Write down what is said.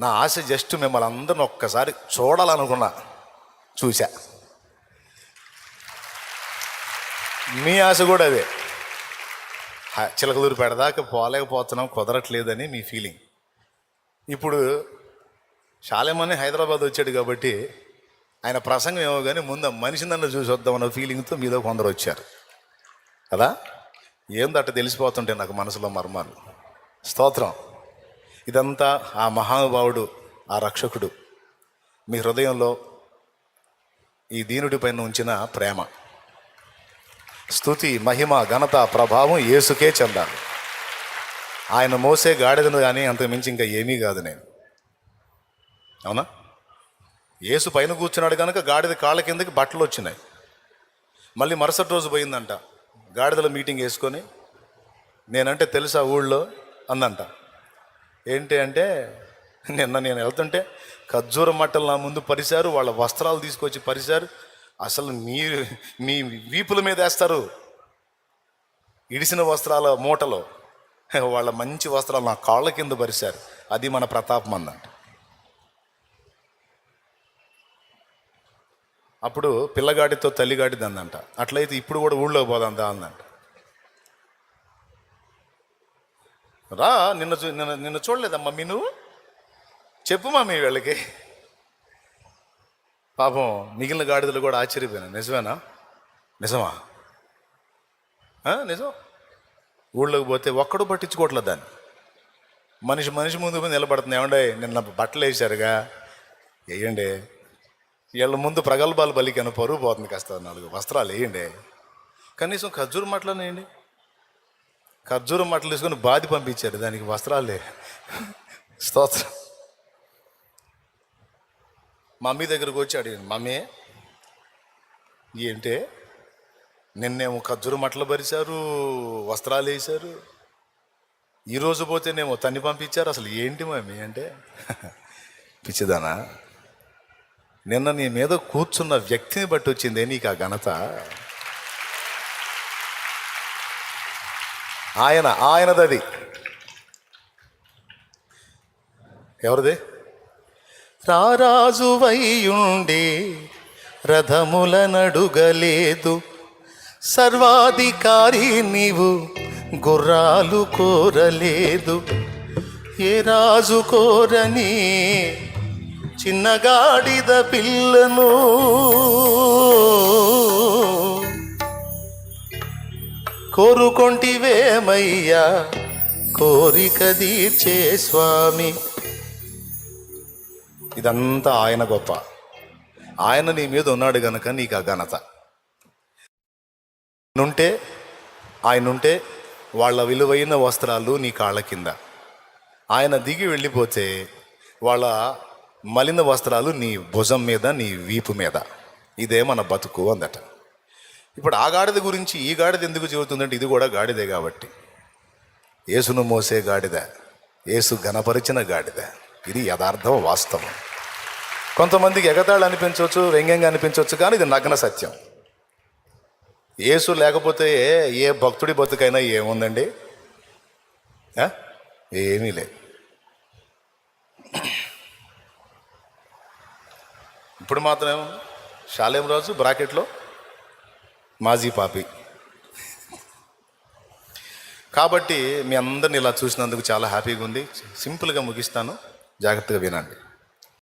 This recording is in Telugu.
నా ఆశ జస్ట్ మిమ్మల్ని అందరిని ఒక్కసారి చూడాలనుకున్నా చూసా మీ ఆశ కూడా అదే. హ- చిలకలూరు పెడదాకా పోలేకపోతున్నాం కుదరట్లేదని మీ ఫీలింగ్ ఇప్పుడు శాలేమని హైదరాబాద్ వచ్చాడు కాబట్టి ఆయన ప్రసంగం ఏమో కానీ ముందు ఆ మనిషిని నన్ను చూసి వద్దామన్న ఫీలింగ్తో మీదో కొందరు వచ్చారు. కదా? ఏందట తెలిసిపోతుంటే నాకు మనసులో మర్మాలు. స్తోత్రం. ఇదంతా ఆ మహానుభావుడు ఆ రక్షకుడు. మీ హృదయంలో ఈ దీనుడి పైన ఉంచిన ప్రేమ. స్తుతి మహిమ ఘనత ప్రభావం యేసుకే చెందాలి. ఆయన మోసే గాడిదను కానీ అంతకు మించి ఇంకా ఏమీ కాదు నేను. అవునా? ఏసు పైన కూర్చున్నాడు కనుక గాడిద కాళ్ళ కిందకి బట్టలు వచ్చినాయి. మళ్ళీ మరుసటి రోజు పోయిందంట. గాడిదల మీటింగ్ వేసుకొని నేనంటే తెలుసా ఊళ్ళో? అందంట. ఏంటి అంటే నిన్న నేను వెళ్తుంటే ఖర్జూర మట్టలు నా ముందు పరిశారు వాళ్ళ వస్త్రాలు తీసుకొచ్చి పరిశారు. అసలు మీ మీ వీపుల మీద వేస్తారు. ఇడిసిన వస్త్రాల మూటలో వాళ్ళ మంచి వస్త్రాలు నా కాళ్ళ కింద పరిశారు. అది మన ప్రతాపం అందంట అప్పుడు పిల్లగాడితో తల్లిగాడిది అందంట అట్లయితే ఇప్పుడు కూడా ఊళ్ళో పోదందా అందంట రా నిన్న చూ- నిన్న నిన్న చూడలేదమ్మా మీ నువ్వు చెప్పు మీ వీళ్ళకి. పాపం మిగిలిన గాడిదలు కూడా ఆశ్చర్యపోయినా నిజమేనా? నిజమా? నిజం. ఊళ్ళోకి పోతే ఒక్కడు పట్టించుకోవట్లేదు దాన్ని. మనిషి మనిషి ముందు నిలబడుతుంది. ఏమండే నిన్న బట్టలు వేసారుగా వేయండి. వీళ్ళ ముందు ప్రగల్భాలు బలికను పరువు పోతుంది కాస్త నాలుగు వస్త్రాలు వేయండి. కనీసం ఖర్జూరు మట్టలు ఖర్జూరం మట్టలు తీసుకొని బాధి పంపించారు దానికి వస్త్రాలే. స్తోత్రం. మమ్మీ దగ్గరకు వచ్చి అడిగాను మమ్మీ ఏంటే? నిన్నేమో ఖర్జూర మట్టలు భరిశారు వస్త్రాలు వేశారు. ఈరోజు పోతేనేమో తన్ని పంపించారు. అసలు ఏంటి మమ్మీ అంటే? పిచ్చిదానా నిన్న నీ మీద కూర్చున్న వ్యక్తిని బట్టి వచ్చిందే నీకు ఆ ఘనత. ఆయన ఆయనదది. ఎవరిది? రారాజువైయుండే రథముల నడుగలేదు. సర్వాధికారి నీవు గుర్రాలు కోరలేదు. ఏ రాజు కోరని చిన్నగాడిద పిల్లను కోరుకొంటివేమయ్యా? కోరిక తీర్చే స్వామి. ఇదంతా ఆయన గొప్ప. ఆయన నీ మీద ఉన్నాడు గనక నీకు ఆ ఘనత. నుంటే ఆయన ఉంటే వాళ్ళ విలువైన వస్త్రాలు నీ కాళ్ళ కింద. ఆయన దిగి వెళ్ళిపోతే వాళ్ళ మలిన వస్త్రాలు నీ భుజం మీద నీ వీపు మీద. ఇదే మన బతుకు అందట. ఇప్పుడు ఆ గాడిద గురించి ఈ గాడిద ఎందుకు చెబుతుందంటే ఇది కూడా గాడిదే కాబట్టి. యేసును మోసే గాడిద యేసు ఘనపరిచిన గాడిద. ఇది యథార్థం వాస్తవం. కొంతమందికి ఎగతాళి అనిపించవచ్చు వ్యంగ్యంగా అనిపించవచ్చు కానీ ఇది నగ్న సత్యం. యేసు లేకపోతే ఏ- ఏ భక్తుడి బతుకైనా ఏముందండి? ఏమీ లేదు. ఇప్పుడు మాత్రం శాలేం రాజు బ్రాకెట్లో? మాజీ పాపి. కాబట్టి మీ అందరిని ఇలా చూసినందుకు చాలా హ్యాపీగా ఉంది. సింపుల్గా ముగిస్తాను. జాగ్రత్తగా వినండి.